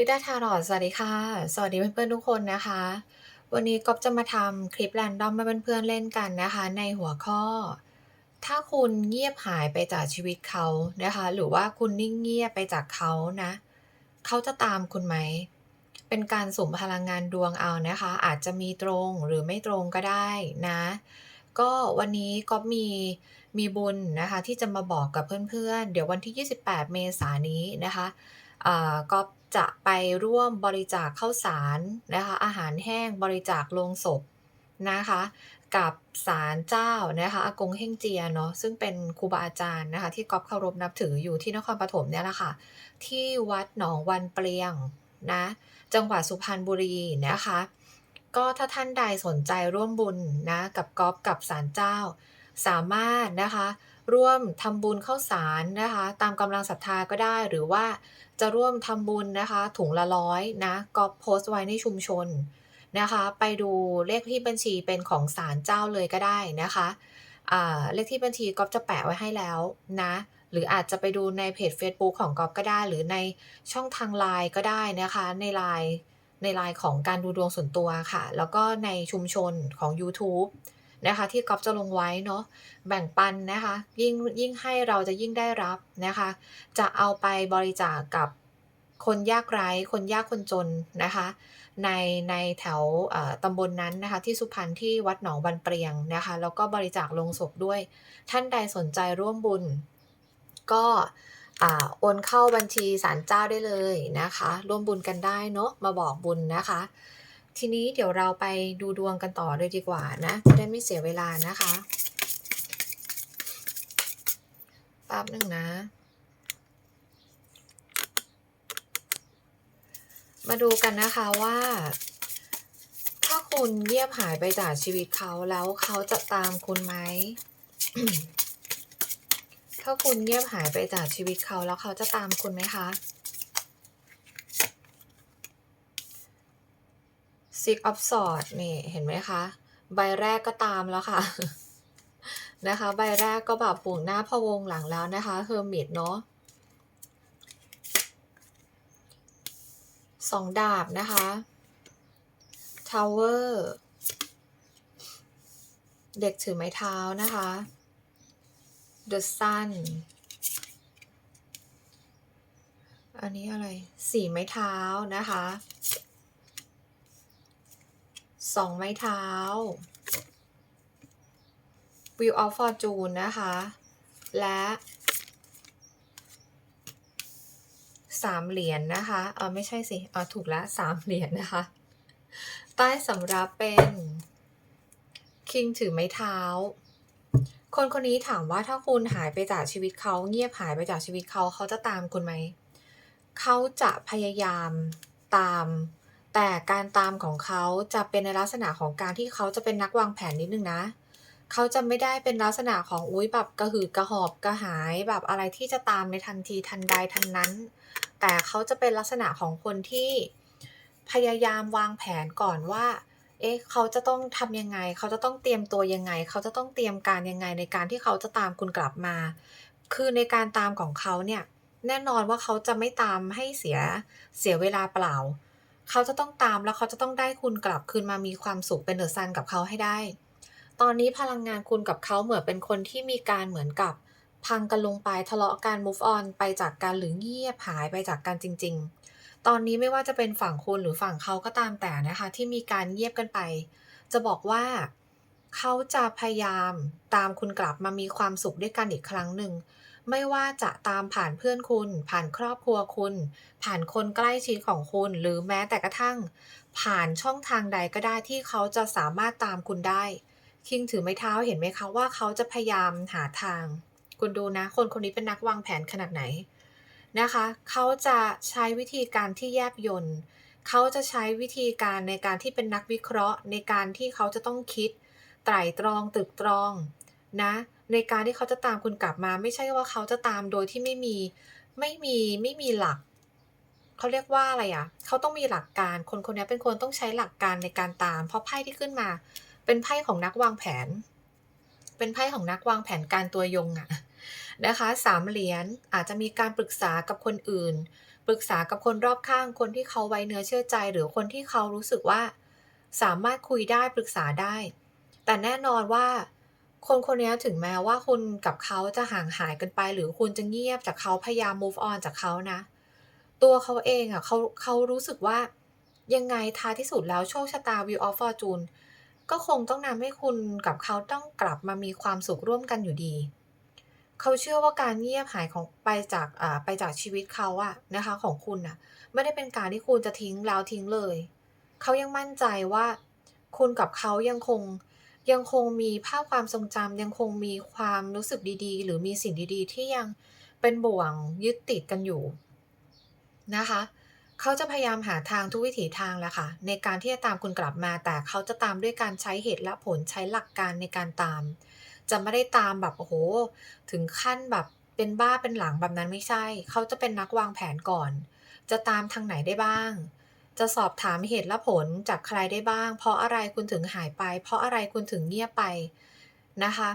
ลิดาทารอตสวัสดีค่ะ สวัสดีเพื่อนๆทุกคนนะคะ วันนี้ก๊อฟจะมาทำคลิปแรนดอมให้เพื่อนๆเล่นกันนะคะ ในหัวข้อ ถ้าคุณเงียบหายไปจากชีวิตเขานะคะ หรือว่าคุณนิ่งเงียบไปจากเขานะ เขาจะตามคุณไหม เป็นการสุ่มพลังงานดวงเอานะคะ อาจจะมีตรงหรือไม่ตรงก็ได้นะ ก็วันนี้ก๊อฟมีมีบุญนะคะที่จะมาบอกกับเพื่อนๆ เดี๋ยววันที่ 28 เมษายนนี้นะคะอ่าก๊อฟ จะไปร่วมบริจาคข้าวสารนะคะ อาหารแห้งบริจาคโลงศพนะคะ กับศาลเจ้านะคะอากงเฮงเจียเนาะซึ่งเป็นครูบาอาจารย์นะคะ ที่ก๊อฟเคารพนับถืออยู่ที่นครปฐมเนี่ยแหละค่ะ ที่วัดหนองวันเปลียงนะจังหวัดสุพรรณบุรีนะคะ ก็ถ้าท่านใดสนใจร่วมบุญนะกับก๊อฟกับศาลเจ้า สามารถนะคะ ร่วมทำบุญข้าวสารนะคะ ตามกำลังศรัทธาก็ได้ หรือว่าจะร่วมทำบุญนะคะ ถุงละร้อยนะก๊อฟโพสต์ไว้ในชุมชนนะคะ ไปดูเลขที่บัญชีเป็นของศาลเจ้าเลยก็ได้นะคะเลขที่บัญชีก๊อฟจะแปะไว้ให้แล้วนะ หรืออาจจะไปดูในเพจ Facebook ของก๊อฟก็ได้ หรือในช่องทางไลน์ก็ได้นะคะ ในไลน์ในไลน์ของการดูดวงส่วนตัวค่ะ แล้วก็ในชุมชนของ YouTube นะคะที่ก๊อฟจะลงไว้เนาะแบ่งปันนะคะยิ่งยิ่งให้เราจะยิ่งได้รับนะคะ จะเอาไปบริจาคกับคนยากไร้คนยากคนจนนะคะ ในในแถวตำบลนนั้นนะคะ ที่สุพรรณที่วัดหนองบันเปรียงนะคะ แล้วก็บริจาคลงศพด้วย ท่านใดสนใจร่วมบุญ ก็อโอนเข้าบัญชีศาลเจ้าได้เลยนะคะ ร่วมบุญกันได้เนาะมาบอกบุญนะคะ ทีนี้เดี๋ยวเราไปดูดวงกันต่อเลยดีกว่านะ จะได้ไม่เสียเวลานะคะแป๊บหนึ่งนะ มาดูกันนะคะว่า ถ้าคุณเงียบหายไปจากชีวิตเขาแล้วเขาจะตามคุณไหม ถ้าคุณเงียบหายไปจากชีวิตเขาแล้วเขาจะตามคุณไหมคะ Six of Swords นี่เห็นไหมคะ ใบแรกก็ตามแล้วค่ะ นะคะ ใบแรกก็แบบห่วงหน้าพะวงหลังแล้วนะคะ Hermit เนาะสองดาบนะคะ Tower เด็กถือไม้เท้านะคะ The Sun อันนี้อะไร สี่ไม้เท้านะคะ สองไม้เท้า Wheel of Fortune นะคะ และสามเหรียญนนะคะ เออไม่ใช่สิ เออถูกแล้วสามเหรียญนะคะ ใต้สำรับเป็น คิงถือไม้เท้า คนคนนี้ถามว่าถ้าคุณหายไปจากชีวิตเขาเงียบหายไปจากชีวิตเขาเขาจะตามคุณไหม เขาจะพยายามตาม แต่การตามของเขาจะเป็นในลักษณะของการที่เขาจะเป็นนักวางแผนนิดนึงนะ เขาจะไม่ได้เป็นลักษณะของอุ้ยแบบกระหืดกระหอบกระหายแบบอะไรที่จะตามในทันทีทันใดทันนั้น แต่เขาจะเป็นลักษณะของคนที่พยายามวางแผนก่อนว่า เอ๊ะ เขาจะต้องทำยังไง เขาจะต้องเตรียมตัวยังไง เขาจะต้องเตรียมการยังไงในการที่เขาจะตามคุณกลับมา คือในการตามของเขาเนี่ย แน่นอนว่าเขาจะไม่ตามให้เสียเสียเวลาเปล่า เขาจะต้องตามแล้วเขาจะต้องได้คุณกลับคืนมามีความสุขเป็นเดอะซันกับเขาให้ได้ ตอนนี้พลังงานคุณกับเขาเหมือนเป็นคนที่มีการเหมือนกับ พังกันลงไปทะเลาะกัน move on ไปจากกันหรือเงียบหายไปจากกันจริง ๆ ตอนนี้ไม่ว่าจะเป็นฝั่งคุณหรือฝั่งเขาก็ตามแต่นะคะ ที่มีการเงียบกันไป จะบอกว่าเขาจะพยายามตามคุณกลับมามีความสุขด้วยกันอีกครั้งหนึ่ง ไม่ว่าจะตามผ่านเพื่อนคุณ ผ่านครอบครัวคุณ ผ่านคนใกล้ชิดของคุณ หรือแม้แต่กระทั่ง ผ่านช่องทางใดก็ได้ที่เขาจะสามารถตามคุณได้ คิงถือไม้เท้าเห็นไหมคะว่าเขาจะพยายามหาทาง คุณดูนะ คนคนนี้เป็นนักวางแผนขนาดไหนนะคะ เขาจะใช้วิธีการที่แยบยนต์เขาจะใช้วิธีการในการที่เป็นนักวิเคราะห์ ในการที่เขาจะต้องคิด ไตร่ตรองตึกตรองนะ ในการที่เขาจะตามคุณกลับมา ไม่ใช่ว่าเขาจะตามโดยที่ไม่มีไม่มีไม่มีหลักเขาเรียกว่าอะไรอะ่ะเขาต้องมีหลักการคนคนนี้เป็นคนต้องใช้หลักการในการตาม เพราะไพ่ที่ขึ้นมา เป็นไพ่ของนักวางแผน เป็นไพ่ของนักวางแผนการตัวยงอะนะคะสามเหรียญอาจจะมีการปรึกษากับคนอื่น ปรึกษากับคนรอบข้างคนที่เขาไว้เนื้อเชื่อใจ หรือคนที่เขารู้สึกว่า สามารถคุยได้ปรึกษาได้ แต่แน่นอนว่า คนคนนี้ถึงแม้ว่าคุณกับเขาจะห่างหายกันไป หรือคุณจะเงียบจากเขาพยายาม move on จากเขานะ ตัวเขาเองอะเขาเขารู้สึกว่ายังไงท้ายที่สุดแล้วโชคชะตา Wheel of Fortune ก็คงต้องนำให้คุณกับเขาต้องกลับมามีความสุขร่วมกันอยู่ดี เขาเชื่อว่าการเงียบหายของไปจากไปจากชีวิตเขาอะนะคะของคุณน่ะไม่ได้เป็นการที่คุณจะทิ้งแล้วทิ้งเลย เขายังมั่นใจว่า คุณกับเขายังคง ยังคงมีภาพความทรงจำยังคงมีความรู้สึกดีๆ หรือมีสิ่งดีๆ ที่ยังเป็นบ่วงยึดติดกันอยู่นะคะเขาจะพยายามหาทางทุกวิถีทางแหละค่ะ ในการที่จะตามคุณกลับมา แต่เขาจะตามด้วยการใช้เหตุและผลใช้หลักการในการตาม จะไม่ได้ตามแบบโอ้โฮถึงขั้นแบบเป็นบ้าเป็นหลังแบบนั้นไม่ใช่ เขาจะเป็นนักวางแผนก่อน จะตามทางไหนได้บ้าง จะสอบถามเหตุและผลจากใครได้บ้าง เพราะอะไรคุณถึงหายไป เพราะอะไรคุณถึงเงียบไปนะคะ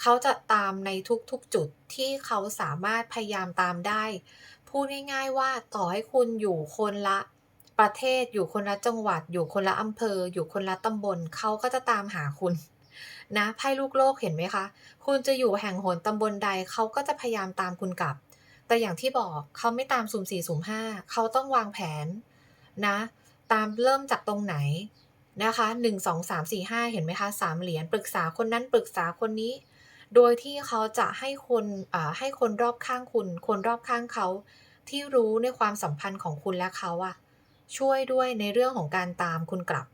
เขาจะตามในทุกๆจุดที่เขาสามารถพยายามตามได้ พูดง่าย ๆว่าต่อให้คุณอยู่คนละประเทศอยู่คนละจังหวัด อยู่คนละอำเภอ อยู่คนละตำบลเขาก็จะตามหาคุณนะไพ่ลูกโลกเห็นไหมคะ คุณจะอยู่แห่งหนตำบลใดเขาก็จะพยายามตามคุณกลับ แต่อย่างที่บอกเขาไม่ตามสุ่ม4สุ่ม5เขาต้องวางแผน นะ ตามเริ่มจากตรงไหนนะคะ1 2 3 4 5เห็นไหมคะ3เหรียญปรึกษาคนนั้นปรึกษาคนนี้ โดยที่เขาจะให้คนให้คนรอบข้างคุณ คนรอบข้างเขา ที่รู้ในความสัมพันธ์ของคุณและเขาอะช่วยด้วยในเรื่องของการตามคุณกลับ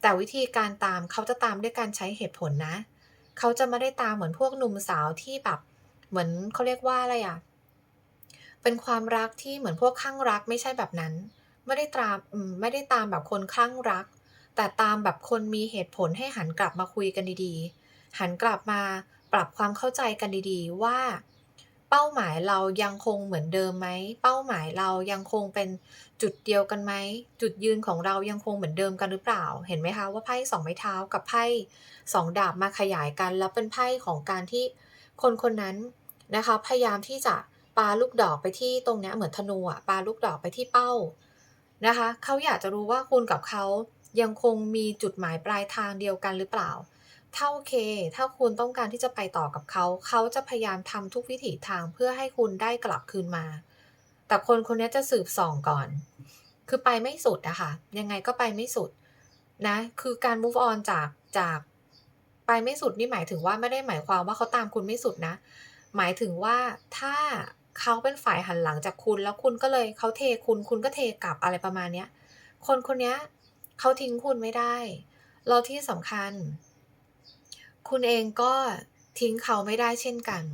แต่วิธีการตามเขาจะตามด้วยการใช้เหตุผลนะ เขาจะไม่ได้ตามเหมือนพวกหนุ่มสาวที่แบบเหมือนเขาเรียกว่าอะไรอะเป็นความรักที่เหมือนพวกคลั่งรักไม่ใช่แบบนั้น ไม่ได้ตามไม่ได้ตามแบบคนคลั่งรัก แต่ตามแบบคนมีเหตุผลให้หันกลับมาคุยกันดีๆ หันกลับมาปรับความเข้าใจกันดีๆ ว่า เป้าหมายเรายังคงเหมือนเดิมไหมเป้าหมายเรายังคงเป็นจุดเดียวกันไหมจุดยืนของเรายังคงเหมือนเดิมกันหรือเปล่า เห็นไหมคะว่าไพ่2ไม้เท้ากับไพ่2ดาบมาขยายกัน แล้วเป็นไพ่ของการที่คนคนนั้นนะคะพยายามที่จะปาลูกดอกไปที่ตรงเนี้ยเหมือนธนูอะปาลูกดอกไปที่เป้า นะคะเขาอยากจะรู้ว่าคุณกับเขายังคงมีจุดหมายปลายทางเดียวกันหรือเปล่า ถ้าโอเค ถ้าคุณต้องการที่จะไปต่อกับเขา เขาจะพยายามทำทุกวิถีทางเพื่อให้คุณได้กลับคืนมา แต่คนคนนี้จะสืบส่องก่อน คือไปไม่สุดอะค่ะ ยังไงก็ไปไม่สุดนะ คือการ move on จากจากไปไม่สุดนี่หมายถึงว่าไม่ได้หมายความว่าเขาตามคุณไม่สุดนะ หมายถึงว่าถ้า เขาเป็นฝ่ายหันหลังจากคุณ แล้วคุณก็เลยเขาเทคุณคุณก็เทกลับอะไรประมาณเนี้ย คนคนเนี้ยเขาทิ้งคุณไม่ได้แล้วที่สำคัญ คุณเองก็ทิ้งเขาไม่ได้เช่นกัน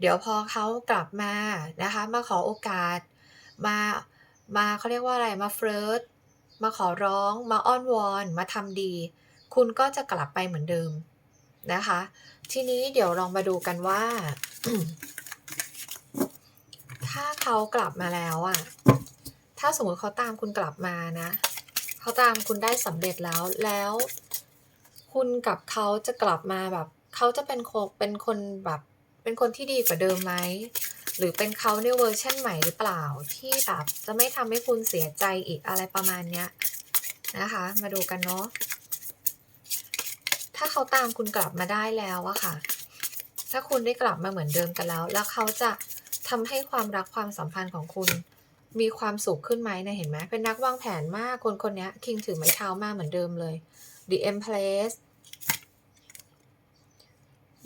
เดี๋ยวพอเขากลับมานะคะ มาขอโอกาส มามาเขาเรียกว่าอะไรมาเฟิร์ตมาขอร้อง มาอ้อนวอน มาทำดี คุณก็จะกลับไปเหมือนเดิมนะคะ ทีนี้เดี๋ยวลองมาดูกันว่า ถ้า เขากลับมาแล้วอะถ้าสมมติเขาตามคุณกลับมานะ เขาตามคุณได้สำเร็จแล้วแล้ว คุณกับเขาจะกลับมาแบบเขาจะเป็นโคเป็นคนแบบเป็นคนที่ดีกว่าเดิมไหมหรือเป็นเขาในเวอร์ชันใหม่หรือเปล่าที่แบบจะไม่ทำให้คุณเสียใจอีกอะไรประมาณเนี้ยนะคะ มาดูกันเนาะถ้าเขาตามคุณกลับมาได้แล้วอะค่ะ ถ้าคุณได้กลับมาเหมือนเดิมกันแล้ว แล้วเขาจะ ทำให้ความรักความสัมพันธ์ของคุณ มีความสุขขึ้นไหมเนี่ยเห็นไหมเป็นนักวางแผนมากคนคนนี้คิงถือไม้เท้ามากเหมือนเดิมเลย The Empress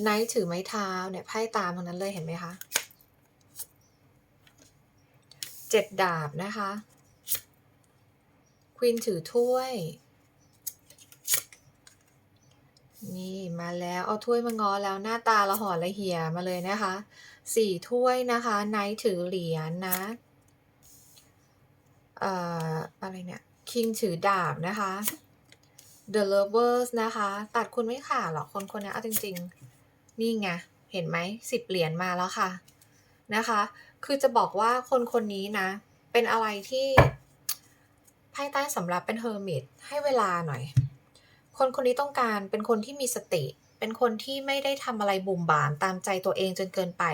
Knight ถือไม้เท้าเนี่ยไพ่ตามทั้งนั้นเลยเห็นไหมคะ7ดดาบนะคะ Queen ถือถ้วย นี่มาแล้วเอาถ้วยมาง้อแล้วหน้าตาระหองระเหี่ยมาเลยนะคะ 4ถ้วยนะคะ Knight ถือเหรียญนะเอ่ออะไรเนี่ย King ถือดาบนะคะ The Lovers นะคะ ตัดคุณไม่ขาดหรอกคนคนนี้เอาจริง ๆ นี่ไง เห็นไหม10เหรียญมาแล้วค่ะนะคะ คือจะบอกว่าคนคนนี้นะ เป็นอะไรที่ไพ่ใต้สำหรับเป็น Hermit ให้เวลาหน่อย คนคนนี้ต้องการเป็นคนที่มีสติ เป็นคนที่ไม่ได้ทำอะไรบุ่มบามตามใจตัวเองจนเกินไป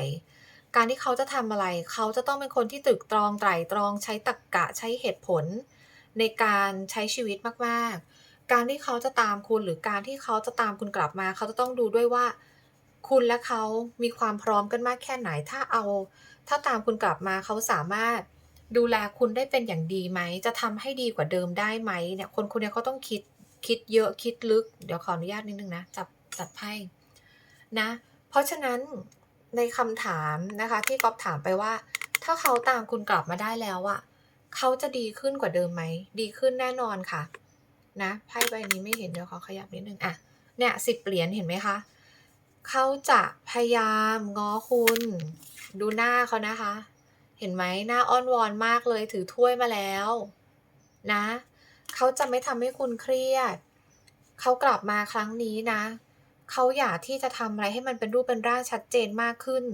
การที่เขาจะทำอะไร เขาจะต้องเป็นคนที่ตรึกตรองไตร่ตรองใช้ตรรกะใช้เหตุผล ในการใช้ชีวิตมากๆ การที่เขาจะตามคุณหรือการที่เขาจะตามคุณกลับมา เขาจะต้องดูด้วยว่า คุณและเขามีความพร้อมกันมากแค่ไหนถ้าเอา ถ้าตามคุณกลับมาเขาสามารถดูแลคุณได้เป็นอย่างดีไหม จะทำให้ดีกว่าเดิมได้ไหมเนี่ย คนคนนี้เขาต้องคิด คิดเยอะ คิดลึก เดี๋ยวขออนุญาตนิดนึงนะ จับ จัดไพ่นะ เพราะฉะนั้นในคำถามนะคะ ที่ก๊อฟถามไปว่า ถ้าเขาตามคุณกลับมาได้แล้วอะเขาจะดีขึ้นกว่าเดิมไหม ดีขึ้นแน่นอนค่ะ นะไพ่ใบนี้ไม่เห็นเดี๋ยวขอขยับนิดนึงอะเนี่ยสิบเหรียญเห็นไหมคะเขาจะพยายามง้อคุณ ดูหน้าเขานะคะ เห็นไหมหน้าอ้อนวอนมากเลยถือถ้วยมาแล้ว นะเขาจะไม่ทำให้คุณเครียด เขากลับมาครั้งนี้นะ เขาอยากที่จะทำอะไรให้มันเป็นรูปเป็นร่างชัดเจนมากขึ้น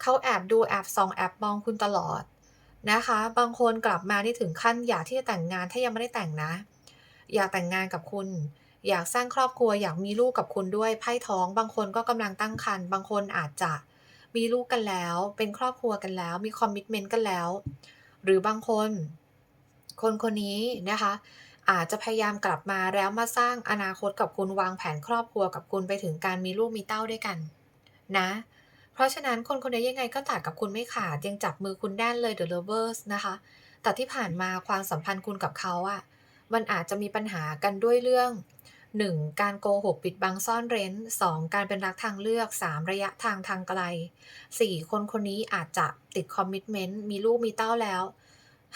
เขาแอบดูแอบส่องแอบมองคุณตลอดนะคะ บางคนกลับมาที่ถึงขั้น อยากที่จะแต่งงานถ้ายังไม่ได้แต่งนะ อยากแต่งงานกับคุณ อยากสร้างครอบครัวอยากมีลูกกับคุณด้วยไพ่ท้อง บางคนก็กำลังตั้งครรภ์บางคนอาจจะมีลูกกันแล้ว เป็นครอบครัวกันแล้ว มีคอมมิชเมนต์กันแล้ว หรือบางคน คนคนนี้นะคะ อาจจะพยายามกลับมาแล้วมาสร้างอนาคตกับคุณวางแผนครอบครัวกับคุณไปถึงการมีลูกมีเต้าด้วยกัน นะ เพราะฉะนั้นคนคนนี้ยังไงก็ตัดกับคุณไม่ขาดยังจับมือคุณแน่นเลย The Lovers นะคะ แต่ที่ผ่านมาความสัมพันธ์คุณกับเขาอะมันอาจจะมีปัญหากันด้วยเรื่อง 1. การโกหกปิดบังซ่อนเร้น 2. การเป็นรักทางเลือก 3. ระยะทางทางไกล 4. คนคนนี้อาจจะติดคอมมิชเมนต์มีลูกมีเต้าแล้ว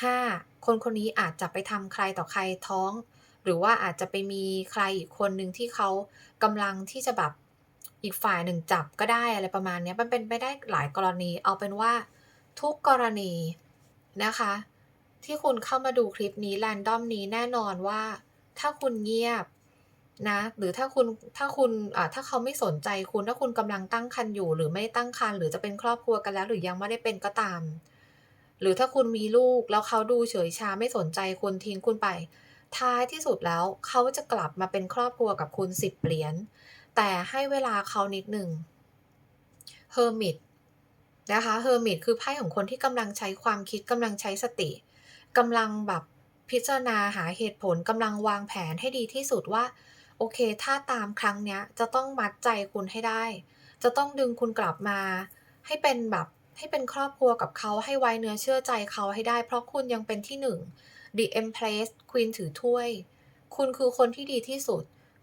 5. คนคนนี้อาจจะไปทำใครต่อใครท้อง หรือว่าอาจจะไปมีใครอีกคนหนึ่งที่เขากำลังที่จะแบบอีกฝ่ายหนึ่งจับก็ได้อะไรประมาณนี้มันเป็นไปได้หลายกรณี เอาเป็นว่าทุกกรณีนะคะ ที่คุณเข้ามาดูคลิปนี้แรนดอมนี้แน่นอนว่า ถ้าคุณเงียบนะหรือถ้าคุณถ้าคุณอ่าถ้าเขาไม่สนใจคุณถ้าคุณกำลังตั้งครรภ์อยู่ หรือไม่ตั้งครรภ์หรือจะเป็นครอบครัวกันแล้ว หรือยังไม่ได้เป็นก็ตาม หรือถ้าคุณมีลูกแล้วเขาดูเฉยชาไม่สนใจคุณทิ้งคุณไป ท้ายที่สุดแล้วเขาจะกลับมาเป็นครอบครัวกับคุณสิบเหรียญแต่ให้เวลาเขานิดหนึ่งเฮอร์มิตนะคะเฮอร์มิตคือไพ่ของคนที่กำลังใช้ความคิดกำลังใช้สติกำลังแบบพิจารณาหาเหตุผลกำลังวางแผนให้ดีที่สุดว่า โอเค ถ้าตามครั้งเนี้ยจะต้องมัดใจคุณให้ได้ จะต้องดึงคุณกลับมา ให้เป็นแบบ ให้เป็นครอบครัวกับเขาให้ไว้เนื้อเชื่อใจเขาให้ได้ เพราะคุณยังเป็นที่หนึ่ง The Empress Queen ถือถ้วย คุณคือคนที่ดีที่สุด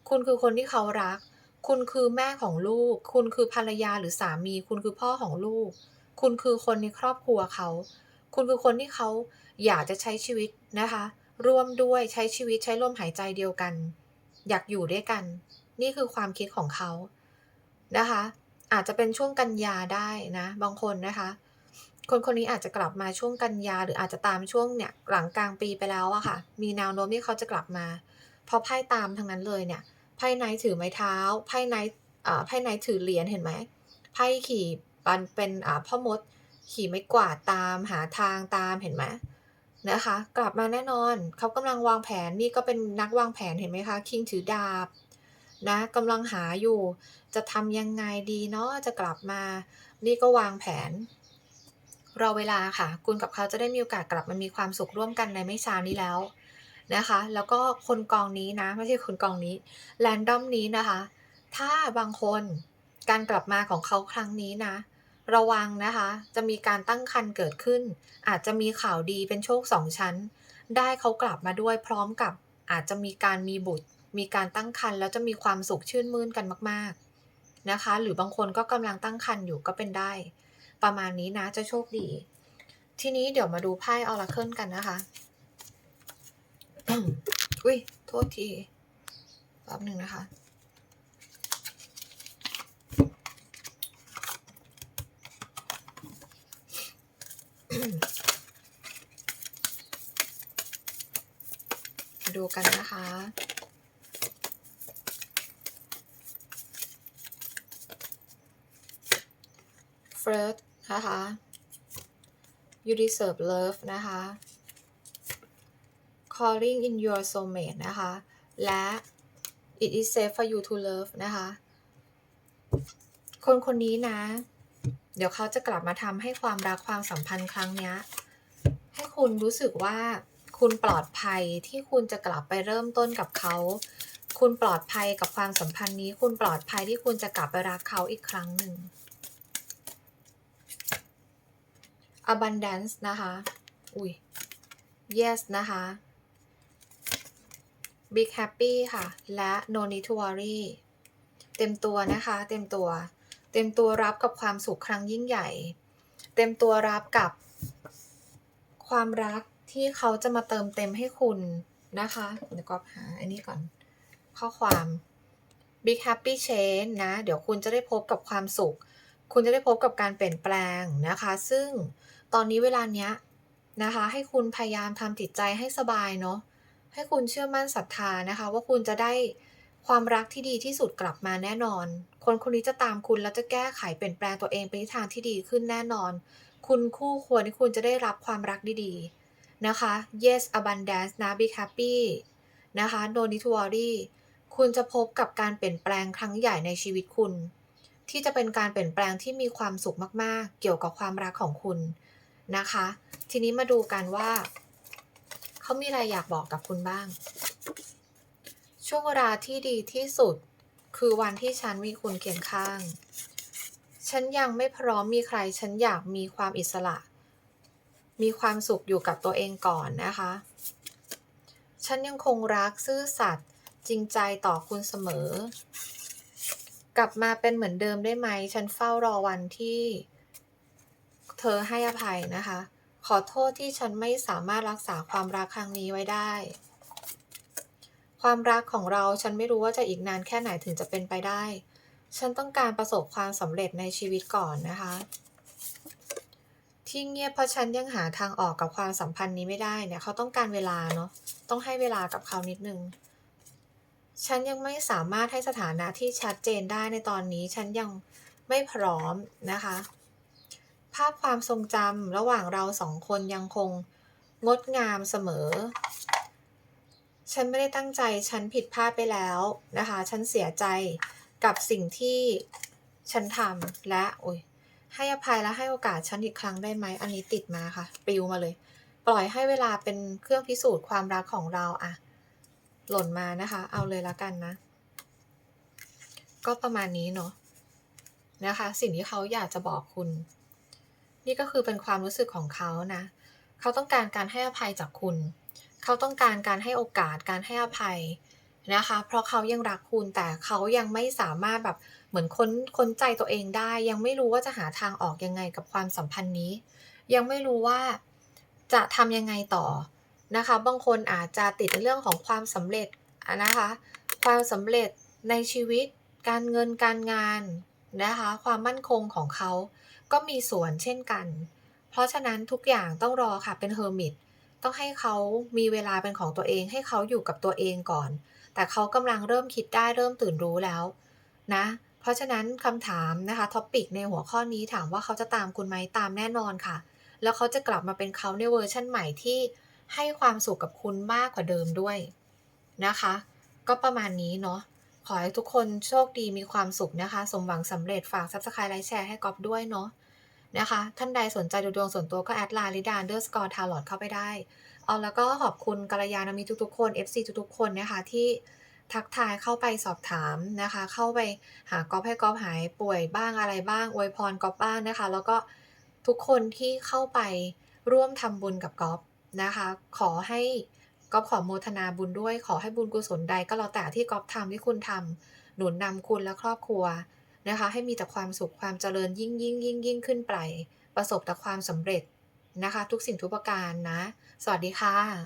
คุณคือคนที่เขารัก คุณคือแม่ของลูก คุณคือภรรยาหรือสามี คุณคือพ่อของลูก คุณคือคนในครอบครัวเขา คุณคือคนที่เขาอยากจะใช้ชีวิตนะคะ ร่วมด้วยใช้ชีวิตใช้ลมหายใจเดียวกัน อยากอยู่ด้วยกัน นี่คือความคิดของเขานะคะ อาจจะเป็นช่วงกันยาได้นะ บางคนนะคะ คนคนนี้อาจจะกลับมาช่วงกันยา หรืออาจจะตามช่วงเนี่ยหลังกลางปีไปแล้วอะค่ะ มีแนวโน้มที่เขาจะกลับมา เพราะไพ่ตามทั้งนั้นเลยเนี่ยไพ่ไนท์ถือไม้เท้าไพ่ไนท์อ่าไพ่ไนท์ถือเหรียญเห็นไหมไพ่ขี่ปันเป็นอ่าพ่อมด ขี่ไม้กวาดตามหาทางตามเห็นไหมนะคะ กลับมาแน่นอนเขากำลังวางแผนนี่ก็เป็นนักวางแผนเห็นไหมคะคิงถือดาบ นะกำลังหาอยู่ จะทำยังไงดีเนาะจะกลับมา นี่ก็วางแผน รอเวลาค่ะ คุณกับเขาจะได้มีโอกาสกลับมามีความสุขร่วมกันในไม่ช้านี้แล้วนะคะ แล้วก็คนกองนี้นะ ไม่ใช่คนกองนี้แรนดอมนี้นะคะ ถ้าบางคนการกลับมาของเขาครั้งนี้นะ ระวังนะคะ จะมีการตั้งครรภ์เกิดขึ้น อาจจะมีข่าวดีเป็นโชคสองชั้น ได้เขากลับมาด้วยพร้อมกับอาจจะมีการมีบุตร มีการตั้งครรภ์แล้วจะมีความสุขชื่นมื่นกันมาก ๆนะคะ หรือบางคนก็กำลังตั้งครรภ์อยู่ก็เป็นได้ ประมาณนี้นะจะโชคดี ทีนี้เดี๋ยวมาดูไพ่ออราเคิลกันนะคะอุ้ยโทษทีแป๊บหนึ่งนะคะดูกันนะคะ Flirt นะคะ You deserve love นะคะ Calling in your soulmate นะคะ และ It is safe for you to love นะคะ คนคนนี้นะ เดี๋ยวเขาจะกลับมาทำให้ความรักความสัมพันธ์ครั้งนี้ ให้คุณรู้สึกว่าคุณปลอดภัยที่คุณจะกลับไปเริ่มต้นกับเขา คุณปลอดภัยกับความสัมพันธ์นี้ คุณปลอดภัยที่คุณจะกลับไปรักเขาอีกครั้งหนึ่ง abundance นะคะ อุ้ย yes นะคะ big happy ค่ะ และ no need to worry เต็มตัวนะคะ เต็มตัว เต็มตัวรับกับความสุขครั้งยิ่งใหญ่ เต็มตัวรับกับความรักที่เขาจะมาเติมเต็มให้คุณนะคะ เดี๋ยวก็หาอันนี้ก่อน ข้อความ big happy change นะ เดี๋ยวคุณจะได้พบกับความสุข คุณจะได้พบกับการเปลี่ยนแปลงนะคะ ซึ่ง ตอนนี้เวลาเนี้ยนะคะ ให้คุณพยายามทำจิตใจให้สบายเนาะให้คุณเชื่อมั่นศรัทธานะคะ ว่าคุณจะได้ความรักที่ดีที่สุดกลับมาแน่นอน คนคนนี้จะตามคุณแล้วจะแก้ไขเปลี่ยนแปลงตัวเองไปในทางที่ดีขึ้นแน่นอน คุณคู่ควรที่คุณจะได้รับความรักดีๆนะคะ yes abundance นะ be happy นะคะ no need to worry คุณจะพบกับการเปลี่ยนแปลงครั้งใหญ่ในชีวิตคุณ ที่จะเป็นการเปลี่ยนแปลงที่มีความสุขมากๆ เกี่ยวกับความรักของคุณ นะคะ ทีนี้มาดูกันว่าเขามีอะไรอยากบอกกับคุณบ้าง ช่วงเวลาที่ดีที่สุดคือวันที่ฉันมีคุณเคียงข้าง ฉันยังไม่พร้อมมีใคร ฉันอยากมีความอิสระ มีความสุขอยู่กับตัวเองก่อนนะคะ ฉันยังคงรักซื่อสัตย์จริงใจต่อคุณเสมอ กลับมาเป็นเหมือนเดิมได้ไหม ฉันเฝ้ารอวันที่ เธอให้อภัยนะคะ ขอโทษที่ฉันไม่สามารถรักษาความรักครั้งนี้ไว้ได้ ความรักของเราฉันไม่รู้ว่าจะอีกนานแค่ไหนถึงจะเป็นไปได้ ฉันต้องการประสบความสำเร็จในชีวิตก่อนนะคะ ที่เงียบเพราะฉันยังหาทางออกกับความสัมพันธ์นี้ไม่ได้เนี่ยเขาต้องการเวลาเนาะ ต้องให้เวลากับเขานิดนึงฉันยังไม่สามารถให้สถานะที่ชัดเจนได้ในตอนนี้ ฉันยังไม่พร้อมนะคะ ภาพความทรงจำระหว่างเราสองคนยังคงงดงามเสมอ ฉันไม่ได้ตั้งใจ ฉันผิดพลาดไปแล้วนะคะ ฉันเสียใจกับสิ่งที่ฉันทำและโอ้ยให้อภัยและให้โอกาสฉันอีกครั้งได้ไหม อันนี้ติดมาค่ะปลิวมาเลย ปล่อยให้เวลาเป็นเครื่องพิสูจน์ความรักของเราอะหล่นมานะคะ เอาเลยละกันนะ ก็ประมาณนี้เนาะนะคะ สิ่งที่เขาอยากจะบอกคุณ นี่ก็คือเป็นความรู้สึกของเขานะ เขาต้องการการให้อภัยจากคุณ เขาต้องการการให้โอกาสการให้อภัยนะคะ เพราะเขายังรักคุณแต่เขายังไม่สามารถแบบเหมือนค้นค้นใจตัวเองได้ ยังไม่รู้ว่าจะหาทางออกยังไงกับความสัมพันธ์นี้ ยังไม่รู้ว่าจะทำยังไงต่อนะคะ บางคนอาจจะติดในเรื่องของความสำเร็จนะคะ ความสำเร็จในชีวิต การเงินการงาน นะคะ ความมั่นคงของเขาก็มีส่วนเช่นกัน เพราะฉะนั้นทุกอย่างต้องรอค่ะเป็นเฮอร์มิตต้องให้เขามีเวลาเป็นของตัวเอง ให้เขาอยู่กับตัวเองก่อน แต่เขากำลังเริ่มคิดได้เริ่มตื่นรู้แล้วนะเพราะฉะนั้นคำถามนะคะท็อปิกในหัวข้อนี้ถามว่าเขาจะตามคุณไหมตามแน่นอนค่ะ แล้วเขาจะกลับมาเป็นเขาในเวอร์ชั่นใหม่ที่ให้ความสุขกับคุณมากกว่าเดิมด้วยนะคะ ก็ประมาณนี้เนาะ ขอให้ทุกคนโชคดีมีความสุขนะคะ สมหวังสำเร็จฝาก subscribe ไลค์แชร์ให้ก๊อฟด้วยเนาะนะคะ ท่านใดสนใจดูดวงส่วนตัวก็แอดไลน์ลิดาเดอร์สกอร์ทาร์ลอดเข้าไปได้เอาแล้วก็ขอบคุณกัลยาณมิตรทุกๆคน FC ทุกๆคนนะคะที่ทักทายเข้าไปสอบถามนะคะ เข้าไปหากอฟให้กอฟหายป่วยบ้างอะไรบ้างอวยพรกอฟบ้างนะคะ แล้วก็ทุกคนที่เข้าไปร่วมทำบุญกับกอฟนะคะ ขอให้ กอฟขอโมทนาบุญด้วยขอให้บุญกุศลใดก็แล้วแต่ที่กอฟทำที่คุณทำหนุนนำคุณและครอบครัวนะคะ ให้มีแต่ความสุขความเจริญยิ่งยิ่งยิ่งยิ่งขึ้นไป ประสบแต่ความสำเร็จนะคะ ทุกสิ่งทุกประการนะ สวัสดีค่ะ